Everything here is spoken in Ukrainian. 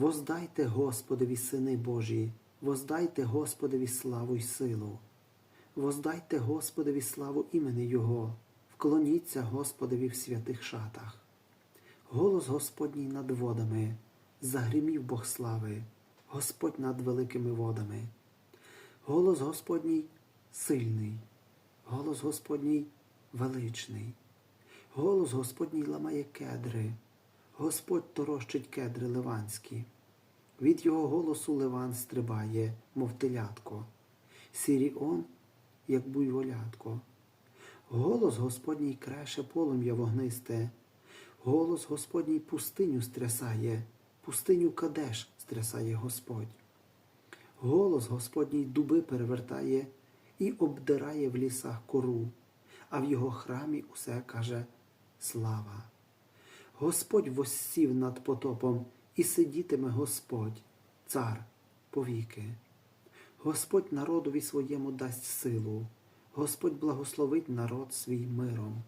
Воздайте Господові, сини Божі, воздайте Господові славу й силу. Воздайте Господові славу імені Його, вклоніться Господові в святих шатах. Голос Господній над водами, загримів Бог слави, Господь над великими водами. Голос Господній сильний, голос Господній величний. Голос Господній ламає кедри, Господь торощить кедри ливанські. Від його голосу ливан стрибає, мов телятко, Сіріон, як буйволятко. Голос Господній креше полум'я вогнисте, голос Господній пустиню стрясає, пустиню Кадеш стрясає Господь. Голос Господній дуби перевертає і обдирає в лісах кору, а в його храмі усе каже слава. Господь воссів над потопом, і сидітиме Господь, цар повіки. Господь народові своєму дасть силу, Господь благословить народ свій миром.